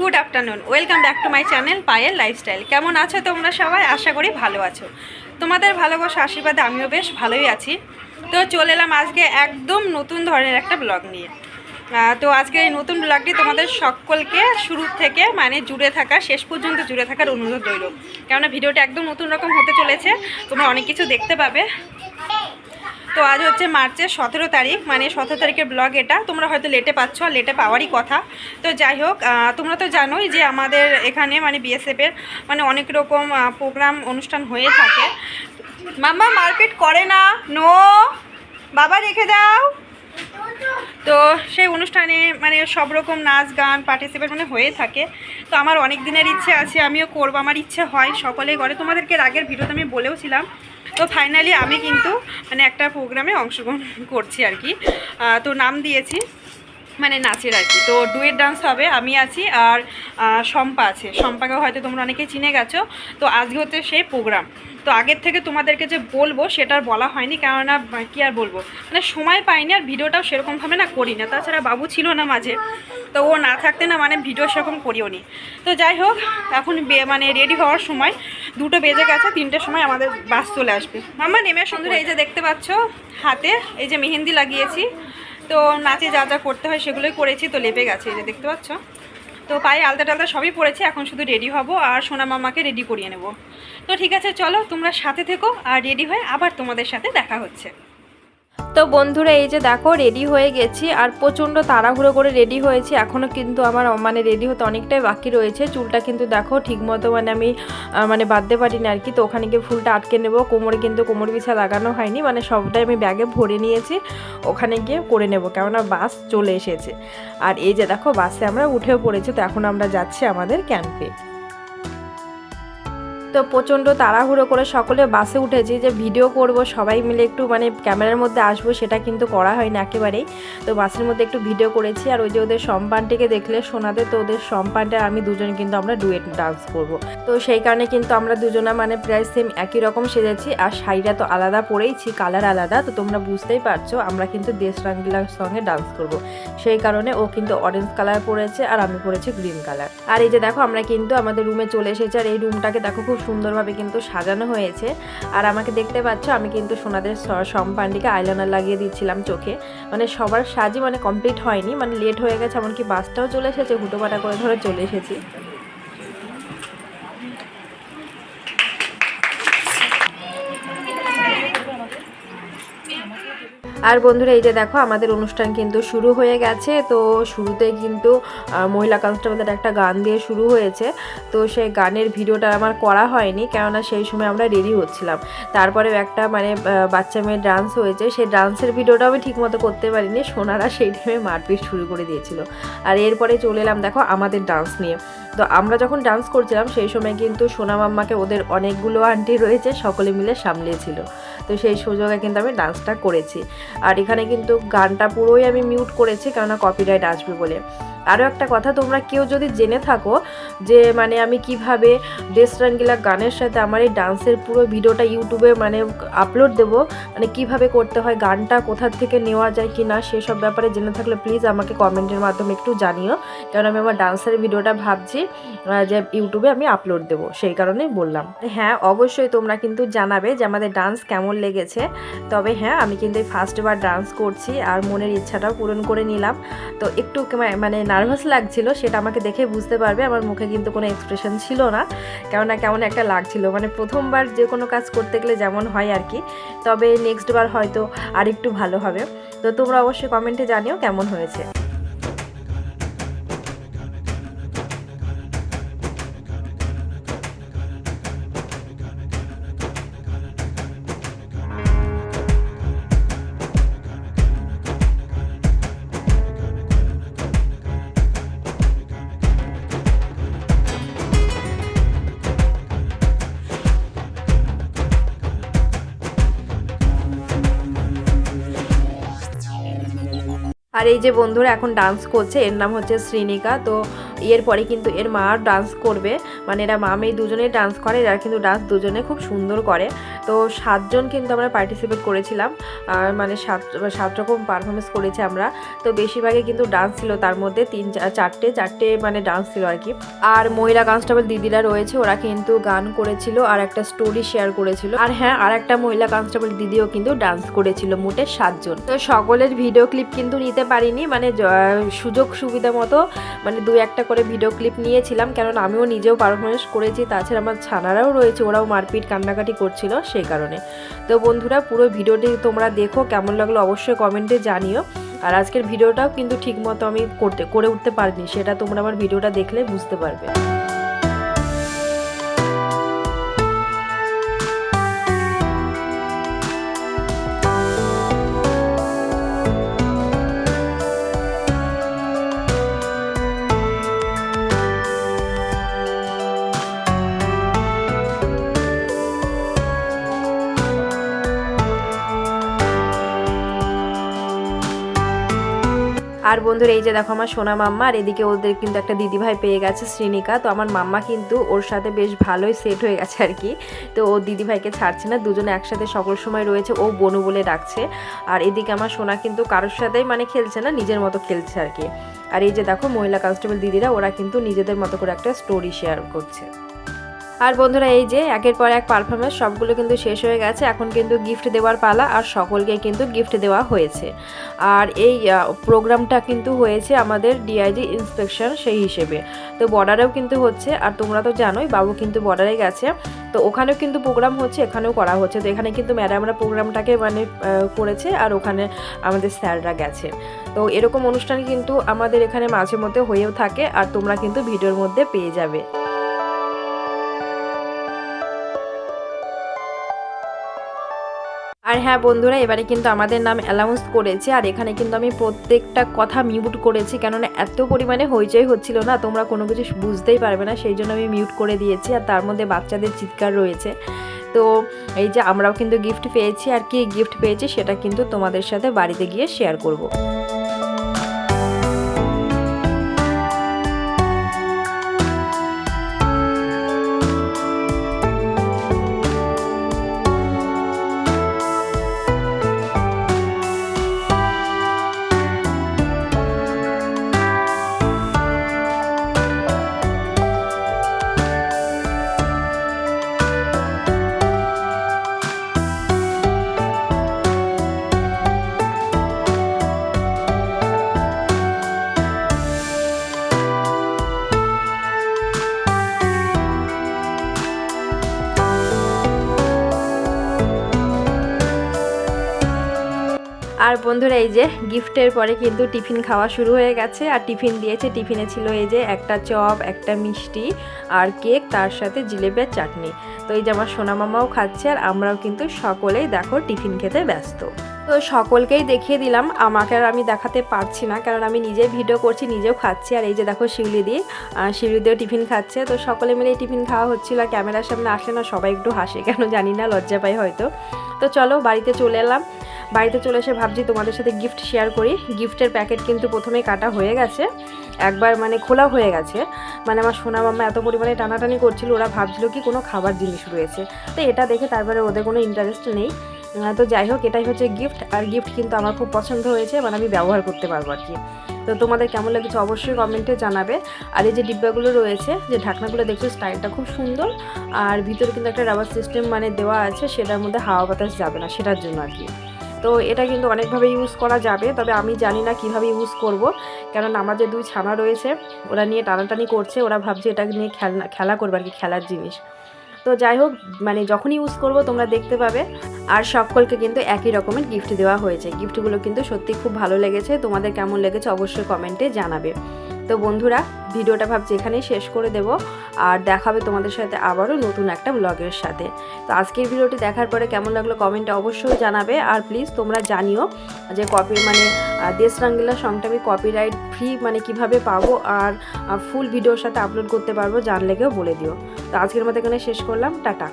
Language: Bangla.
Good afternoon. Welcome back to my channel Payel lifestyle. কেমন আছো তোমরা সবাই? আশা করি ভালো আছো। তোমাদের ভালোবাসা, আশীর্বাদে আমিও বেশ ভালোই আছি। তো চলে এলাম আজকে একদম নতুন ধরনের একটা ব্লগ নিয়ে। তো আজকে এই নতুন ব্লগটি তোমাদের সকলকে শুরু থেকে মানে জুড়ে থাকা, শেষ পর্যন্ত জুড়ে থাকার অনুরোধ রইল। কেননা ভিডিওটা একদম নতুন রকম হতে চলেছে। তোমরা অনেক কিছু দেখতে পাবে। তো আজ হচ্ছে মার্চের সতেরো তারিখ মানে সতেরো তারিখের ব্লগ এটা। তোমরা হয়তো লেটে পাচ্ছ, আর লেটে পাওয়ারই কথা। তো যাই হোক তোমরা তো জানোই যে আমাদের এখানে মানে বিএসএফের মানে অনেক রকম প্রোগ্রাম অনুষ্ঠান হয়ে থাকে। মাম্মা মার্কেট করে না। নো বাবা, রেখে দাও। তো সেই অনুষ্ঠানে মানে সব রকম নাচ, গান পার্টিসিপেট মানে হয়ে থাকে। তো আমার অনেক দিনের ইচ্ছে আছে, আমিও করব। আমার ইচ্ছে হয় সকলেই করে তোমাদেরকে আগের ভিডিওতে আমি বলেওছিলাম তো ফাইনালি আমি কিন্তু মানে একটা প্রোগ্রামে অংশগ্রহণ করছি আর কি। তো নাম দিয়েছি মানে নাচের আর কি। তো ডুয়েট ডান্স হবে, আমি আছি আর শম্পা আছে। শম্পাকে হয়তো তোমরা অনেকেই চিনে গেছো। তো আজকে হচ্ছে সেই প্রোগ্রাম তো আগের থেকে তোমাদেরকে যে বলব সেটা আর বলা হয়নি, কেননা কি আর বলব? মানে সময় পাইনি আর ভিডিওটাও সেরকমভাবে না করি না। তাছাড়া বাবু ছিল না মাঝে। তো ও না থাকতে না মানে ভিডিও সেরকম করিও নি। তো যাই হোক, এখন মানে রেডি হওয়ার সময়। দুটো বেজে গেছে, তিনটের সময় আমাদের বাস চলে আসবে। মাম্মা নেমে সুন্দর এই যে দেখতে পাচ্ছ হাতে, এই যে মেহেন্দি লাগিয়েছি। তো নাচে যা যা করতে হয় সেগুলোই করেছি, তো লেপে গেছে, এই যে দেখতে পাচ্ছ। তো পায়ে আলতা টালতা সবই পড়েছে, এখন শুধু রেডি হব আর সোনা মামাকে রেডি করিয়ে নেব। তো ঠিক আছে, চলো তোমরা সাথে থেকো আর রেডি হয়ে আবার তোমাদের সাথে দেখা হচ্ছে। তো বন্ধুরা, এই যে দেখো রেডি হয়ে গেছি আর প্রচণ্ড তাড়াহুড়ো করে রেডি হয়েছি। এখনও কিন্তু আমার মানে রেডি হতে অনেকটাই বাকি রয়েছে। চুলটা কিন্তু দেখো, ঠিকমতো মানে আমি মানে বাঁধতে পারিনি আর কি। তো ওখানে গিয়ে ফুলটা আটকে নেব। কোমরে কিন্তু কোমর বিছা লাগানো হয়নি। মানে সবটাই আমি ব্যাগে ভরে নিয়েছি। ওখানে গিয়ে করে নেব। কেননা বাস চলে এসেছে। আর এই যে দেখো, বাসে আমরা উঠেও পড়েছি। তো এখন আমরা যাচ্ছি আমাদের ক্যাম্পে তো প্রচণ্ড তাড়াহুড়ো করে সকলে বাসে উঠেছি যে ভিডিও করব, সবাই মিলে একটু মানে ক্যামেরার মধ্যে আসব, সেটা কিন্তু করা হয় না একেবারেই। তো বাসের মধ্যে একটু ভিডিও করেছি, আর ওই যে ওদের সম্পানটিকে দেখলে শোনাতে তো ওদের সম্পানটা আমি দুজন কিন্তু আমরা ডুয়েট ডান্স করব। তো সেই কারণে কিন্তু আমরা দুজনা মানে প্রায় সেম একই রকম সেজেছি, আর শাড়িটা তো আলাদা পরেইছি কালার আলাদা, তো তোমরা বুঝতেই পারছ, আমরা কিন্তু দেশ রঙ্গিলার সঙ্গে ডান্স করব। সেই কারণে ও কিন্তু অরেঞ্জ কালার পরেছে, আর আমি পরেছি গ্রিন কালার আর এই যে দেখো, আমরা কিন্তু আমাদের রুমে চলে এসেছি, আর এই রুমটাকে দেখো খুব সুন্দরভাবে কিন্তু সাজানো হয়েছে। আর আমাকে দেখতে পাচ্ছ, আমি কিন্তু সোনাদের সম্পান্ডিকে আইলাইনার লাগিয়ে দিচ্ছিলাম চোখে। মানে সবার সাজই মানে কমপ্লিট হয়নি মানে লেট হয়ে গেছে, এমনকি বাসটাও চলে এসেছে হুটোপাটা করে ধরে চলে এসেছি। আর বন্ধুরা, এই যে দেখো, আমাদের অনুষ্ঠান কিন্তু শুরু হয়ে গেছে। তো শুরুতে কিন্তু মহিলা কনস্টেবলদের একটা গান দিয়ে শুরু হয়েছে। তো সেই গানের ভিডিওটা আমার করা হয়নি, কেননা সেই সময় আমরা রেডি হচ্ছিলাম। তারপরেও একটা মানে বাচ্চা মেয়ের ডান্স হয়েছে। সেই ডান্সের ভিডিওটা আমি ঠিকমতো করতে পারিনি। সোনারা সেই টাইমে মারপিট শুরু করে দিয়েছিল। আর এরপরে চলে এলাম, দেখো, আমাদের ডান্স নিয়ে। তো আমরা যখন ডান্স করছিলাম, সেই সময় কিন্তু সোনা মাম্মাকে ওদের অনেকগুলো আন্টি রয়েছে, সকলে মিলে সামলিয়েছিল। তো সেই সুযোগে কিন্তু আমি ডান্সটা করেছি। আর এখানে কিন্তু গানটা পুরোই আমি মিউট করেছি, কেননা কপিরাইট আসবে বলে। আরও একটা কথা, তোমরা কেউ যদি জেনে থাকো যে মানে আমি কীভাবে রঙ্গিলা গানের সাথে আমার এই ডান্সের পুরো ভিডিওটা ইউটিউবে মানে আপলোড দেব মানে কীভাবে করতে হয়, গানটা কোথা থেকে নেওয়া যায় কি না সেসব ব্যাপারে জেনে থাকলে প্লিজ আমাকে কমেন্টের মাধ্যমে একটু জানিও। কারণ আমি আমার ডান্সের ভিডিওটা ভাবছি আহ, যে ইউটিউবে আমি আপলোড দেবো সেই কারণেই বললাম। হ্যাঁ অবশ্যই তোমরা কিন্তু জানাবে যে আমাদের ডান্স কেমন লেগেছে। তবে হ্যাঁ আমি কিন্তু এই ফার্স্টবার ডান্স করছি আর মনের ইচ্ছাটাও পূরণ করে নিলাম। তো একটু মানে নার্ভাস লাগছিল সেটা আমাকে দেখে বুঝতে পারবে। আমার মুখে কিন্তু কোনো এক্সপ্রেশন ছিল না কেননা কেমন একটা লাগছিল। মানে প্রথমবার যে কোনো কাজ করতে গেলে যেমন হয় আর কি। তবে নেক্সট বার হয়তো আরেকটু ভালো হবে। তো তোমরা অবশ্যই কমেন্টে জানিও কেমন হয়েছে। আর এই যে বন্ধুরা এখন ডান্স করছে এর নাম হচ্ছে শ্রীনিকা তো এরপরে কিন্তু এর মা ডান্স করবে। মানে এরা মা মেয়ে দুজনেই ডান্স করে, এরা কিন্তু ডান্স দুজনে খুব সুন্দর করে। তো সাতজন কিন্তু আমরা পার্টিসিপেট করেছিলাম। আর মানে সাত সাত রকম পারফরমেন্স করেছি আমরা। তো বেশিরভাগই কিন্তু ডান্স ছিল, তার মধ্যে তিন, চারটে চারটে মানে ডান্স ছিল আর কি। আর মহিলা কনস্টেবল দিদিরা রয়েছে, ওরা কিন্তু গান করেছিল আর একটা স্টোরি শেয়ার করেছিল। আর হ্যাঁ আর একটা মহিলা কনস্টেবল দিদিও কিন্তু ডান্স করেছিল মোটে সাতজন। তো সকলের ভিডিও ক্লিপ কিন্তু নিতে পারিনি মানে সুযোগ সুবিধা মতো মানে দু একটা করে ভিডিও ক্লিপ নিয়েছিলাম কারণ আমিও নিজেও পারফরমেন্স করেছি, তাছাড়া আমার ছানারাও রয়েছে, ওরাও মারপিট কান্নাকাটি করছিল সেই কারণে। তো বন্ধুরা, পুরো ভিডিওটি তোমরা দেখো, কেমন লাগল অবশ্যই কমেন্টে জানিও। আর আজকের ভিডিওটাও কিন্তু ঠিকমতো আমি করতে, করে উঠতে পারিনি, সেটা তোমরা আমার ভিডিওটা দেখলে বুঝতে পারবে। আর বন্ধুরা এই যে দেখো আমার সোনা মাম্মা, আর এদিকে ওদের কিন্তু একটা দিদিভাই পেয়ে গেছে শ্রীনিকা। তো আমার মাম্মা কিন্তু ওর সাথে বেশ ভালোই সেট হয়ে গেছে আর কি। তো ও দিদিভাইকে ছাড়ছে না, দুজনে একসাথে সকল সময় রয়েছে, ও বনু বলে ডাকছে। আর এদিকে আমার সোনা কিন্তু কারোর সাথেই মানে খেলছে না, নিজের মতো খেলছে আর কি। আর এই যে দেখো মহিলা কনস্টেবল দিদিরা, ওরা কিন্তু নিজেদের মতো করে একটা স্টোরি শেয়ার করছে। আর বন্ধুরা, এই যে একের পর এক পারফরমেন্স সবগুলো কিন্তু শেষ হয়ে গেছে। এখন কিন্তু গিফট দেওয়ার পালা আর সকলকে কিন্তু গিফট দেওয়া হয়েছে। আর এই প্রোগ্রামটা কিন্তু হয়েছে আমাদের ডিআইজি ইন্সপেকশন সেই হিসেবে। তো বর্ডারেও কিন্তু হচ্ছে, আর তোমরা তো জানোই, বাবু কিন্তু বর্ডারে গেছে। তো ওখানেও কিন্তু প্রোগ্রাম হচ্ছে, এখানেও করা হচ্ছে। তো এখানে কিন্তু ম্যাডামরা প্রোগ্রামটাকে মানে করেছে, আর ওখানে আমাদের স্যাররা গেছে। তো এরকম অনুষ্ঠান কিন্তু আমাদের এখানে মাঝে মধ্যে হয়েও থাকে, আর তোমরা কিন্তু ভিডিওর মধ্যে পেয়ে যাবে। আর হ্যাঁ বন্ধুরা, এবারে কিন্তু আমাদের নাম অ্যালাউন্স করেছে আর এখানে কিন্তু আমি প্রত্যেকটা কথা মিউট করেছি কেননা এত পরিমাণে হইচই হচ্ছিল না, তোমরা কোনো কিছু বুঝতেই পারবে না, সেই জন্য আমি মিউট করে দিয়েছি আর তার মধ্যে বাচ্চাদের চিৎকার রয়েছে। তো এই যে আমরাও কিন্তু গিফট পেয়েছি আর কি গিফট পেয়েছি সেটা কিন্তু তোমাদের সাথে বাড়িতে গিয়ে শেয়ার করব। আর বন্ধুরা এই যে গিফটের পরে কিন্তু টিফিন খাওয়া শুরু হয়ে গেছে। আর টিফিন দিয়েছে টিফিনে ছিল এই যে একটা চপ একটা মিষ্টি আর কেক তার সাথে জিলেপি আর চাটনি। তো এই যে আমার সোনা মামাও খাচ্ছে আর আমরাও কিন্তু সকলেই দেখো টিফিন খেতে ব্যস্ত। তো সকলকেই দেখিয়ে দিলাম আমাকে আর আমি দেখাতে পারছি না কারণ আমি নিজে ভিডিও করছি নিজেও খাচ্ছি। আর এই যে দেখো শিউলি দি আহ, শিউলি দিয়েও টিফিন খাচ্ছে। তো সকলে মিলে টিফিন খাওয়া হচ্ছিল আর ক্যামেরার সামনে আসলে না সবাই একটু হাসে কেন জানি না লজ্জা পাই হয়তো। তো চলো বাড়িতে চলে এলাম। বাড়িতে চলে এসে ভাবছি তোমাদের সাথে গিফট শেয়ার করি। গিফটের প্যাকেট কিন্তু প্রথমেই কাটা হয়ে গেছে। একবার মানে খোলা হয়ে গেছে। মানে আমার সোনা মাম্মা এত পরিমাণে টানাটানি করছিল, ওরা ভাবছিল কি কোনো খাবার জিনিস রয়েছে। তো এটা দেখে তারপরে ওদের কোনো ইন্টারেস্ট নেই। তো যাই হোক, এটাই হচ্ছে গিফট আর গিফট কিন্তু আমার খুব পছন্দ হয়েছে মানে আমি ব্যবহার করতে পারব আর কি। তো তোমাদের কেমন লেগেছে অবশ্যই কমেন্টে জানাবে। আর এই যে ডিব্বাগুলো রয়েছে, যে ঢাকনাগুলো দেখছ স্টাইলটা খুব সুন্দর। আর ভিতরে কিন্তু একটা রাবার সিস্টেম মানে দেওয়া আছে, সেটার মধ্যে হাওয়া বাতাস যাবে না, সেটার জন্য আর কি। তো এটা কিন্তু অনেকভাবে ইউজ করা যাবে, তবে আমি জানি না কীভাবে ইউজ করব। কারণ আমার যে দুই ছানা রয়েছে, ওরা নিয়ে টানাটানি করছে, ওরা ভাবছে এটা নিয়ে খেলনা, খেলা করবে আর কি, খেলার জিনিস। তো যাই হোক মানে যখন ইউজ করব, তোমরা দেখতে পাবে। আর সকলকে কিন্তু একই রকমের গিফট দেওয়া হয়েছে। গিফটগুলো কিন্তু সত্যি খুব ভালো লেগেছে। তোমাদের কেমন লেগেছে অবশ্যই কমেন্টে জানাবে। তো বন্ধুরা, ভিডিওটা ভাবছি এখানেই শেষ করে দেব। আর দেখাবে তোমাদের সাথে আবারও নতুন একটা ব্লগের সাথে। তো আজকের ভিডিওটি দেখার পরে কেমন লাগল কমেন্টে অবশ্যই জানাবে। আর প্লিজ তোমরা জানিও যে কপি মানে দেশ রাঙ্গিলা সংটা আমি কপিরাইট ফ্রি মানে কীভাবে পাবো আর ফুল ভিডিওর সাথে আপলোড করতে পারব জানলে কেউ বলে দিও। তো আজকের মতো এখানে শেষ করলাম। টাটা।